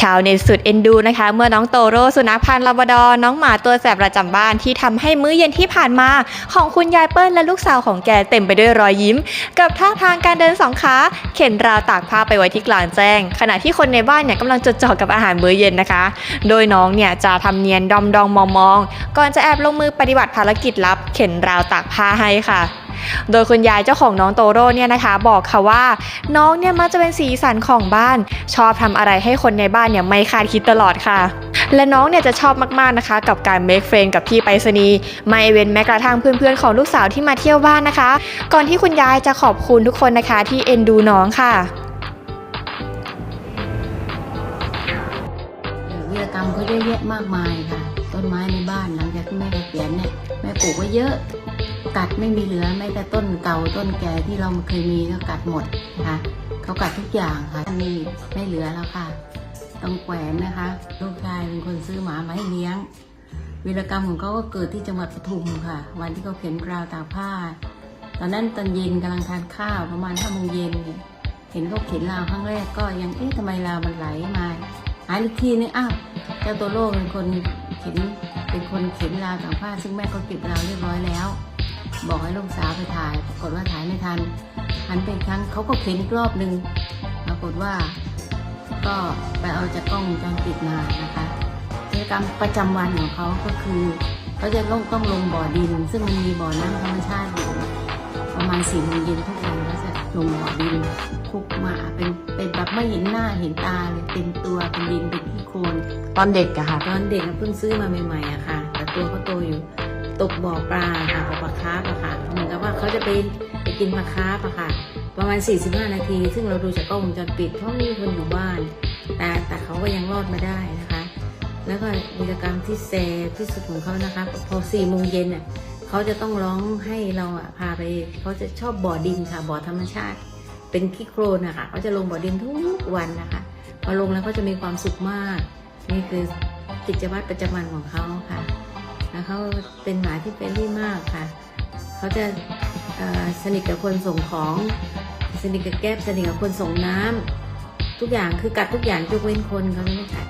ชาวเน็ตสุดเอ็นดูนะคะ เมื่อน้องโตโร่สุนัขพันธุ์ลาบดอร์น้องหมาตัวแสบประจำบ้านที่ทำให้มื้อเย็นที่ผ่านมา ของคุณยายเปิ้ลและลูกสาวของแกเต็มไปด้วยรอยยิ้ม กับท่าทางการเดินสองขาเข็นราวตากผ้าไปไว้ที่กลางแจ้ง ขณะที่คนในบ้านเนี่ยกำลังจดจ่อกับอาหารมื้อเย็นนะคะ โดยน้องเนี่ยจะทำเนียนดอมดองมองมองก่อนจะแอบลงมือปฏิบัติภารกิจลับ เข็นราวตากผ้าให้ค่ะ โดยคุณยายเจ้าของน้องโตโร่เนี่ยนะคะ บอกค่ะว่า น้องเนี่ยมักจะเป็นสีสันของบ้าน ชอบทำอะไรให้คนในบ้านเนี่ยไม่คาดคิดตลอดค่ะ และน้องเนี่ยจะชอบมากๆนะคะ กับการ make friend กับพี่ไปรษณีย์ไม่เว้นแม้กระทั่งเพื่อนๆของลูกสาวที่มาเที่ยวบ้านนะคะ ก่อนที่คุณยายจะขอบคุณทุกคนนะคะ ที่เอ็นดูน้องค่ะเอ่อวีรกรรมเขาเยอะแยะมากมายค่ะ ต้นไม้ในบ้านหลังจากที่แม่เกษียณเนี่ยแม่ปลูกไว้เยอะ กัดไม่มีเหลือแม้แต่ต้นเก่าต้นแก่ที่เราเคยมีก็กัดหมดนะคะเขากัดทุกอย่างค่ะนี่ไม่เหลือแล้วค่ะ ต้องแขวนนะคะ ลูกชายเป็นคนซื้อหมามาให้เลี้ยงวีรกรรมของเขาก็เกิดที่จังหวัดปทุมค่ะ วันที่เขาเข็นราวตากผ้า ตอนนั้นตอนเย็นกำลังทานข้าวประมาณห้าโมงเย็นเนี่ยเห็นเขาเข็นราวครั้งแรกก็ยังเอ๊ะทำไมราวมันไหลมาหาอีกทีนึงอ้าวเจ้าตัวโลกเป็นคนเข็นเป็นคนเข็นราวตากผ้า ซึ่งแม่ก็เก็บราวเรียบร้อยแล้ว บอกให้ลูกสาวไปถ่าย ปรากฏว่าถ่ายไม่ทันหันไปอีกครั้งเขาก็เข็นอีกรอบหนึ่งปรากฏว่า ก็ไปเอาจากกล้องวงจรปิดมานะคะกิจกรรมประจำวันของเขาก็คือเขาจะต้องต้องลงบ่อดิน ซึ่งมันมีบ่อน้ำธรรมชาติอยู่ประมาณสี่โมงเย็นทุกวันก็จะลงบ่อดินคลุกมาเป็นเป็นแบบไม่เห็นหน้าเห็นตาเลยเต็มตัวเป็นดินเป็นขี้โคลนตอนเด็กอะค่ะ ตอนเด็กอะเพิ่งซื้อมาใหม่ๆอะค่ะ แต่ตัวเขาโตอยู่ ตกบ่อปลาค่ะบ่อปลาคาร์ฟอะค่ะเหมือนกับว่าเขาจะไปไปกินปลาคาร์ฟอะค่ะ ประมาณ 45 นาที ซึ่งเราดูจากกล้องวงจรปิดเพราะมีคนอยู่บ้าน แต่แต่เขาก็ยังรอดมาได้นะคะ แล้วก็กิจกรรมที่แซ่ที่สุดของเขานะคะ พอ4โมงเย็นน่ะเขาจะต้องร้องให้เราอะพาไปเขาจะชอบบ่อดินค่ะบ่อธรรมชาติ เป็นขี้โคลนนะคะเขาจะลงบ่อดินทุกวันนะคะพอลงแล้วก็จะมีความสุขมาก นี่คือกิจวัตรประจำวันของเขาค่ะ นะเขาเป็นหมาที่เฟรนลี่มากค่ะ เขาจะสนิทกับคนส่งของ สนิทกับแก้บสนิทกับคนส่งน้ำทุกอย่างคือกัดทุกอย่างยกเว้นคนเขาไม่กัด